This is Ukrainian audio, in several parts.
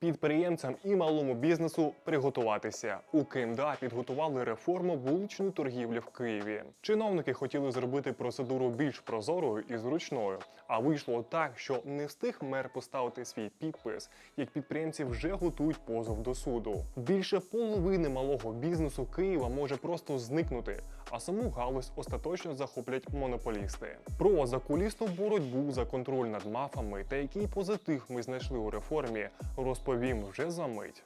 Підприємцям і малому бізнесу приготуватися. У КМДА підготували реформу вуличної торгівлі в Києві. Чиновники хотіли зробити процедуру більш прозорою і зручною. А вийшло так, що не встиг мер поставити свій підпис, як підприємці вже готують позов до суду. Більше половини малого бізнесу Києва може просто зникнути, а саму галузь остаточно захоплять монополісти. Про закулісну боротьбу за контроль над мафами та який позитив ми знайшли у реформі, розповім вже за мить.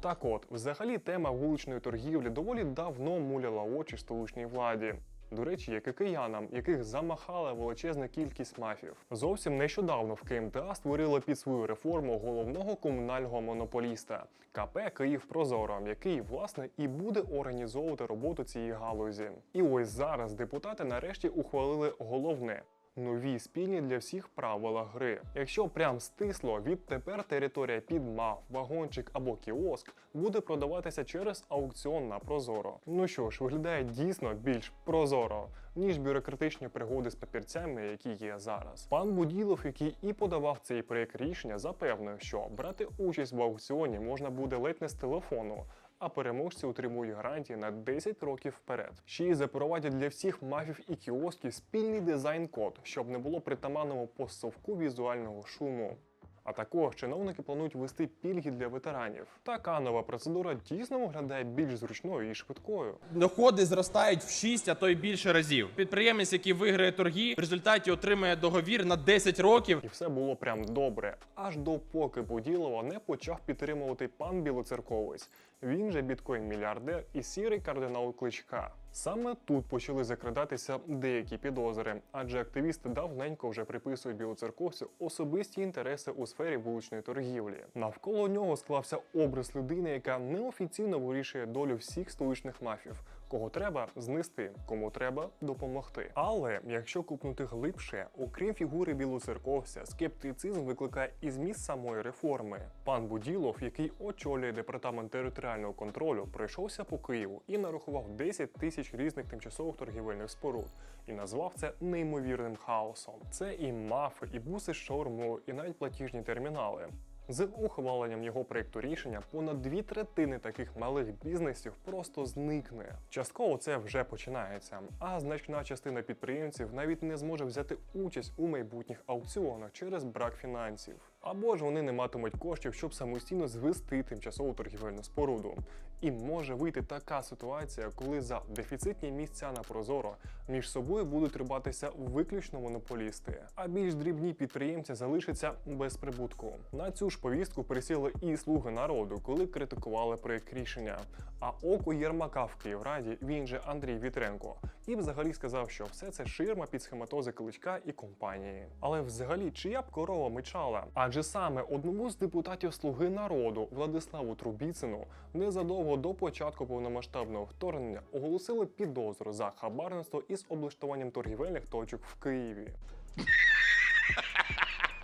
Так от, взагалі, тема вуличної торгівлі доволі давно муляла очі столичній владі. До речі, як і киянам, яких замахала величезна кількість мафів. Зовсім нещодавно в КМТА створили під свою реформу головного комунального монополіста КП Київ Прозоро, який власне і буде організовувати роботу цієї галузі. І ось зараз депутати нарешті ухвалили головне. Нові спільні для всіх правила гри. Якщо прям стисло, відтепер територія під МАФ, вагончик або кіоск буде продаватися через аукціон на Прозоро. Ну що ж, виглядає дійсно більш прозоро, ніж бюрократичні пригоди з папірцями, які є зараз. Пан Буділов, який і подавав цей проєкт рішення, запевнив, що брати участь в аукціоні можна буде ледь не з телефону а переможці отримують гарантії на 10 років вперед. Ще й запровадять для всіх мафів і кіосків спільний дизайн-код, щоб не було притаманного постсовку візуального шуму. А також чиновники планують ввести пільги для ветеранів. Така нова процедура дійсно виглядає більш зручною і швидкою. Доходи зростають в 6, а то й більше разів. Підприємець, який виграє торги, в результаті отримає договір на 10 років. І все було прям добре, аж допоки Буділова не почав підтримувати пан Білоцерковець. Він же біткоін-мільярдер і сірий кардинал кличка. Саме тут почали закрадатися деякі підозри, адже активісти давненько вже приписують білоцерковцю особисті інтереси у сфері вуличної торгівлі. Навколо нього склався образ людини, яка неофіційно вирішує долю всіх столичних мафів. Кого треба знести, кому треба допомогти. Але якщо купнути глибше, окрім фігури білоцерковця, скептицизм викликає і зміст самої реформи. Пан Буділов, який очолює департамент територіального контролю, пройшовся по Києву і нарахував 10 тисяч різних тимчасових торгівельних споруд і назвав це неймовірним хаосом. Це і мафи, і буси з шаурмою, і навіть платіжні термінали. З ухваленням його проєкту рішення понад дві третини таких малих бізнесів просто зникне. Частково це вже починається, а значна частина підприємців навіть не зможе взяти участь у майбутніх аукціонах через брак фінансів. Або ж вони не матимуть коштів, щоб самостійно звести тимчасову торгівельну споруду. І може вийти така ситуація, коли за дефіцитні місця на Прозоро між собою будуть рибатися виключно монополісти, а більш дрібні підприємці залишаться без прибутку. На цю ж повістку присіли і слуги народу, коли критикували проєкт рішення. А око Єрмака в Київраді, він же Андрій Вітренко, і взагалі сказав, що все це ширма під схематози Кличка і компанії. Але взагалі, чия б корова мичала? Адже саме одному з депутатів Слуги народу Владиславу Трубіцину незадовго до початку повномасштабного вторгнення оголосили підозру за хабарництво із облаштуванням торгівельних точок в Києві.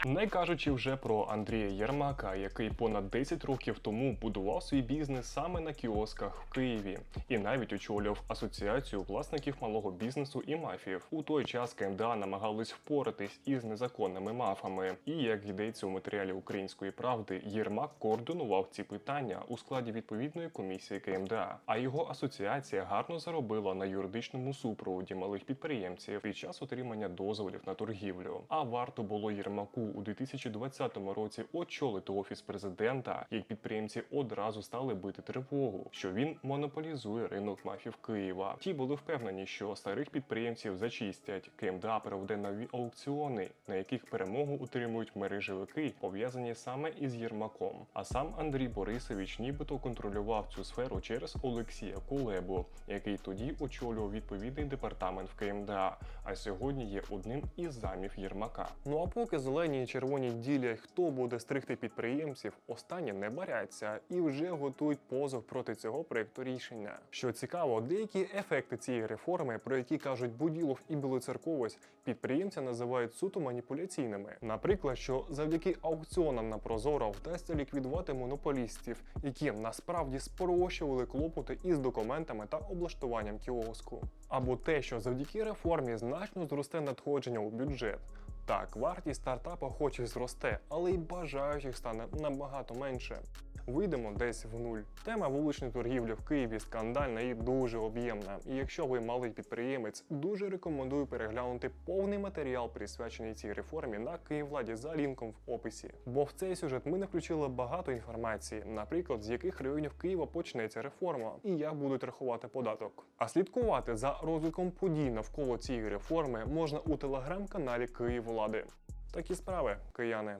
Не кажучи вже про Андрія Єрмака, який понад 10 років тому будував свій бізнес саме на кіосках в Києві, і навіть очолював асоціацію власників малого бізнесу і мафів. У той час КМДА намагались впоратись із незаконними мафами. І як йдеться у матеріалі української правди, Єрмак координував ці питання у складі відповідної комісії КМДА. А його асоціація гарно заробила на юридичному супроводі малих підприємців під час отримання дозволів на торгівлю. А варто було Єрмаку у 2020 році очолити офіс президента, як підприємці одразу стали бити тривогу, що він монополізує ринок мафів Києва. Ті були впевнені, що старих підприємців зачистять. КМДА проведе нові аукціони, на яких перемогу утримують мережевики, пов'язані саме із Єрмаком. А сам Андрій Борисович нібито контролював цю сферу через Олексія Кулебу, який тоді очолював відповідний департамент в КМДА, а сьогодні є одним із замів Єрмака. Ну а поки зелені червоні ділять, хто буде стригти підприємців, останні не баряться і вже готують позов проти цього проєкту рішення. Що цікаво, деякі ефекти цієї реформи, про які кажуть Буділов і Білоцерковець, підприємця називають суто маніпуляційними. Наприклад, що завдяки аукціонам на Прозоро вдасться ліквідувати монополістів, які насправді спрощували клопоти із документами та облаштуванням кіоску. Або те, що завдяки реформі значно зросте надходження у бюджет. Так, вартість стартапа хоч і зросте, але й бажаючих стане набагато менше. Вийдемо десь в нуль. Тема вуличної торгівлі в Києві скандальна і дуже об'ємна. І якщо ви малий підприємець, дуже рекомендую переглянути повний матеріал, присвячений цій реформі на Київладі за лінком в описі. Бо в цей сюжет ми не включили багато інформації, наприклад, з яких районів Києва почнеться реформа і як будуть рахувати податок. А слідкувати за розвитком подій навколо цієї реформи можна у телеграм-каналі Київлади. Такі справи, кияни.